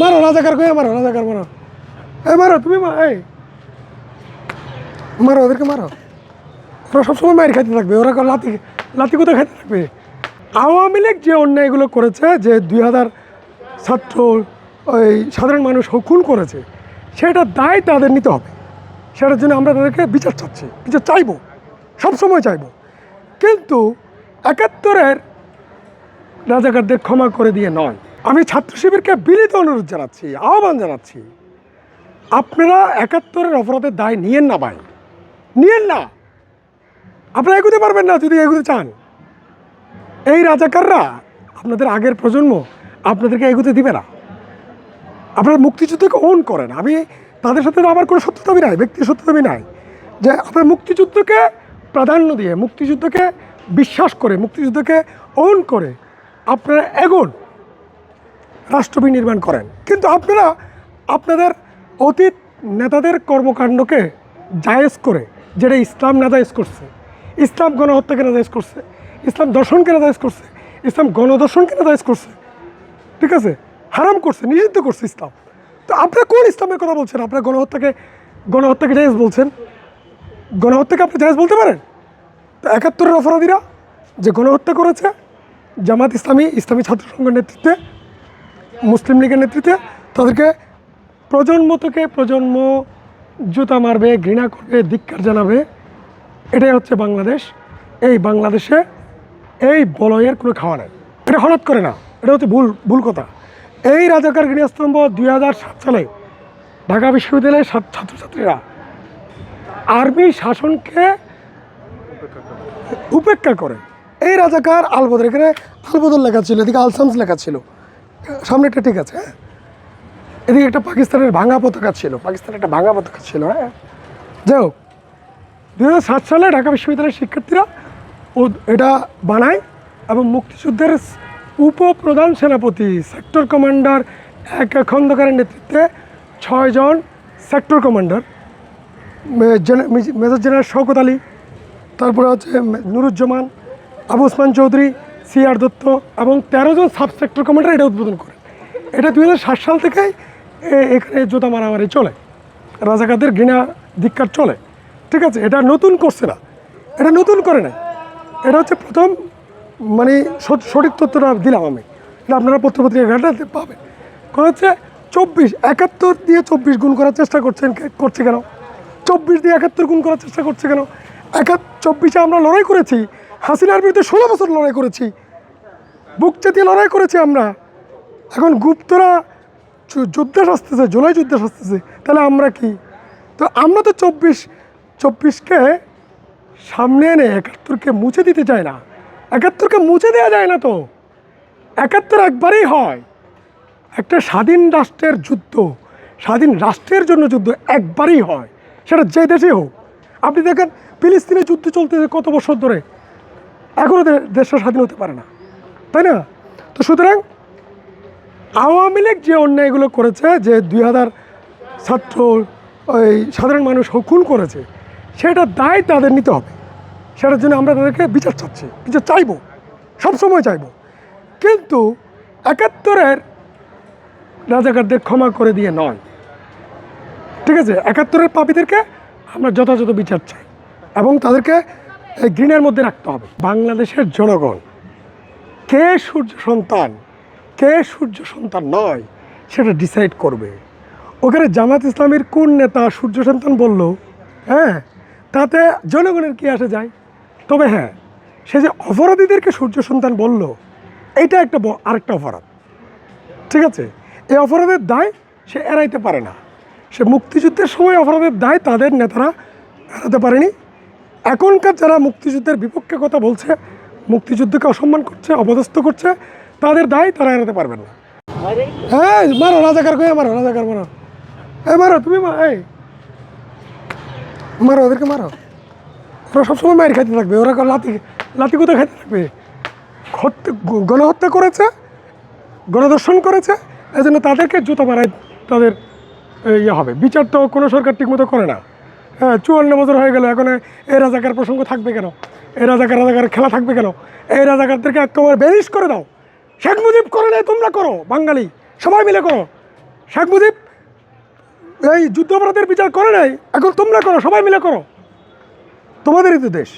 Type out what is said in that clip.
মারো রাজাকার কয়ে মারো রাজাকার মারো। এই মারো, তুমি এই। মারো, ওদেরকে মারো। ওরা সবসময় মায়ের খাইতে থাকবে, ওরা লাতি লাতি কোথায় খাইতে থাকবে? আওয়ামী লীগ যে অন্যায়গুলো করেছে, যে দুই হাজার ছাত্র, ওই সাধারণ মানুষ খুন করেছে, সেটা দায় তাদের নিতে হবে। সেটার জন্য আমরা তাদেরকে বিচার চাচ্ছি, বিচার চাইব, সবসময় চাইব। কিন্তু একাত্তরের রাজাকারদের ক্ষমা করে দিয়ে নয়। আমি ছাত্র শিবিরকে বিনীত অনুরোধ জানাচ্ছি, আহ্বান জানাচ্ছি। আপনারা একাত্তরের অপরাধের দায় নিয়েন না ভাই। নিয়েন না। আপনারা এগুতে পারবেন না যদি এগুতে চান। এই রাজাকাররা আপনাদের আগের প্রজন্ম আপনাদেরকে এগুতে দিবে না। আপনারা মুক্তিযুদ্ধকে ওন করেন। আমি তাদের সাথে আমার কোনো সত্যদাবি নাই ব্যক্তি সত্যদাবি নাই। যে আপনার মুক্তিযুদ্ধকে প্রাধান্য দিয়ে, মুক্তিযুদ্ধকে বিশ্বাস করে, মুক্তিযুদ্ধকে ওন করে আপনারা এগোন। রাষ্ট্র নির্মাণ করেন। কিন্তু আপনারা, আপনাদের অতীত নেতাদের কর্মকাণ্ডকে জায়েজ করে, যেটা ইসলাম নাজায়েজ করছে, ইসলাম গণহত্যাকে নাজায়েজ করছে, ইসলাম দর্শনকে নাজায়েজ করছে, ইসলাম গণদর্শনকে নাজায়েজ করছে, ঠিক আছে? হারাম করছে, নিষিদ্ধ করছে ইসলাম। তো আপনারা কোন ইসলামের কথা বলছেন? আপনারা গণহত্যাকে গণহত্যাকে জায়েজ বলছেন? গণহত্যাকে আপনি জায়েজ বলতে পারেন? তো একাত্তরের অপরাধীরা যে গণহত্যা করেছে, জামাত ইসলামী ইসলামী ছাত্র সংঘের নেতৃত্বে মুসলিম লীগের নেতৃত্বে তাদেরকে প্রজন্ম থেকে প্রজন্ম জুতা মারবে, ঘৃণা করবে, ধিক্কার জানাবে। এটাই হচ্ছে বাংলাদেশ। এই বাংলাদেশে এই বলয়ের কোনো খাওয়া নেই। এটা হঠাৎ করে না। এটা হচ্ছে ভুল ভুল কথা। এই রাজাকার গৃহস্তম্ভ দুই হাজার সাত সালে ঢাকা বিশ্ববিদ্যালয়ের ছাত্র- ছাত্রছাত্রীরা আর্মি শাসনকে উপেক্ষা করে। এই রাজাকার আলবদর এখানে আলবদর লেখা ছিল, এদিকে আলসামস লেখা ছিল। সামনেটা ঠিক আছে হ্যাঁ? এদিকে একটা পাকিস্তানের ভাঙা পতাকা ছিল, পাকিস্তানের একটা ভাঙা পতাকা ছিল হ্যাঁ? যাই হোক দু হাজার সাত সালে ঢাকা বিশ্ববিদ্যালয়ের শিক্ষার্থীরা ও এটা বানায় এবং মুক্তিযুদ্ধের উপপ্রধান সেনাপতি সেক্টর কমান্ডার এক খন্দকারের নেতৃত্বে ছয়জন sector commander major general Shawkat Ali, তারপরে হচ্ছে নুরুজ্জামান, আবু ওসমান চৌধুরী সি আর দত্ত এবং তেরো জন সাব সেক্টর কমান্ডার এটা উদ্বোধন করে। এটা দু হাজার সাত সাল থেকে এখানে জোতা মারামারি চলে। রাজাকারদের ঘৃণা, ধিক্কার চলে। ঠিক আছে, এটা নতুন করছে না। এটা নতুন করে না এটা হচ্ছে প্রথম মানে সঠ- সঠিক তথ্যটা দিলাম আমি। এটা আপনারা পত্রপত্রিকা ঘাটাতে পাবেন। কথা হচ্ছে চব্বিশ, একাত্তর দিয়ে চব্বিশ গুণ করার চেষ্টা করছেন করছে কেন? চব্বিশ দিয়ে একাত্তর গুণ করার চেষ্টা করছে কেন? একাত চব্বিশে আমরা লড়াই করেছি। হাসিনার বিরুদ্ধে ষোলো বছর লড়াই করেছি। বুক চেতিয়ে লড়াই করেছি আমরা। এখন গুপ্তরা যুদ্ধে সাজতেছে, জুলাই যুদ্ধে সাজতেছে, তাহলে আমরা কি? তো আমরা তো চব্বিশ, চব্বিশকে সামনে এনে একাত্তরকে মুছে দিতে চাই না। একাত্তরকে মুছে দেওয়া যায় না তো। একাত্তর একবারেই হয়। একটা স্বাধীন রাষ্ট্রের যুদ্ধ, স্বাধীন রাষ্ট্রের জন্য যুদ্ধ একবারই হয়। সেটা যে দেশেই হোক। আপনি দেখেন, ফিলিস্তিনে যুদ্ধ চলতেছে কত বছর ধরে? এখনও দেশটা স্বাধীন হতে পারে না। তাই না? তো সুতরাং আওয়ামী লীগ যে অন্যায়গুলো করেছে, যে দুই হাজার ছাত্র ওই সাধারণ মানুষ খুন করেছে সেটার দায় তাদের নিতে হবে। সেটার জন্য আমরা তাদেরকে বিচার চাচ্ছি, বিচার চাইব, সবসময় চাইব। কিন্তু একাত্তরের রাজাকারদের ক্ষমা করে দিয়ে নয়। ঠিক আছে? একাত্তরের পাপীদেরকে আমরা যথাযথ বিচার চাই এবং তাদেরকে ঘৃণের মধ্যে রাখতে হবে। বাংলাদেশের জনগণ কে সূর্য সন্তান? কে সূর্য সন্তান নয়? সেটা ডিসাইড করবে। ওখানে জামাত ইসলামের কোন নেতা সূর্য সন্তান বলল? হ্যাঁ তাতে জনগণের কি আসে যায়? তবে হ্যাঁ সে যে অপরাধীদেরকে সূর্য সন্তান বলল এইটা একটা আরেকটা অপরাধ। ঠিক আছে? এই অপরাধের দায় সে এড়াইতে পারে না। সে মুক্তিযুদ্ধের সময় অপরাধের দায় তাদের নেতারা এড়াতে পারেনি। এখনকার যারা মুক্তিযুদ্ধের বিপক্ষে কথা বলছে মুক্তিযুদ্ধকে অসম্মান করছে, অপদস্থ করছে, তাদের দায় তারা এড়াতে পারবেন না। হ্যাঁ মারো, রাজাকার কয়ে মারো, রাজাকার মারো। এই, মারো, তুমি এই। মারো, ওদেরকে মারো। ওরা সবসময় মায়ের খাইতে থাকবে, ওরা লাতি লাতি কোথায় খাইতে থাকবে? হত্যা গণহত্যা করেছে গণদর্শন করেছে এই জন্য তাদেরকে জুতো মারায় তাদের ইয়ে হবে। বিচার তো কোনো সরকার ঠিকমতো করে না। হ্যাঁ চুয়ান্ন বছর হয়ে গেল, এখন এই রাজাকার প্রসঙ্গ থাকবে কেন? এই রাজাকার রাজাকার খেলা থাকবে কেন? এই রাজাকারদেরকে একেবারে বেরিশ করে দাও। শেখ মুজিব করে নেই তোমরা করো, বাঙালি, সবাই মিলে করো। শেখ মুজিব এই যুদ্ধাপরাধের বিচার করে নাই, এখন তোমরা করো, সবাই মিলে করো। তোমাদেরই তো দেশ।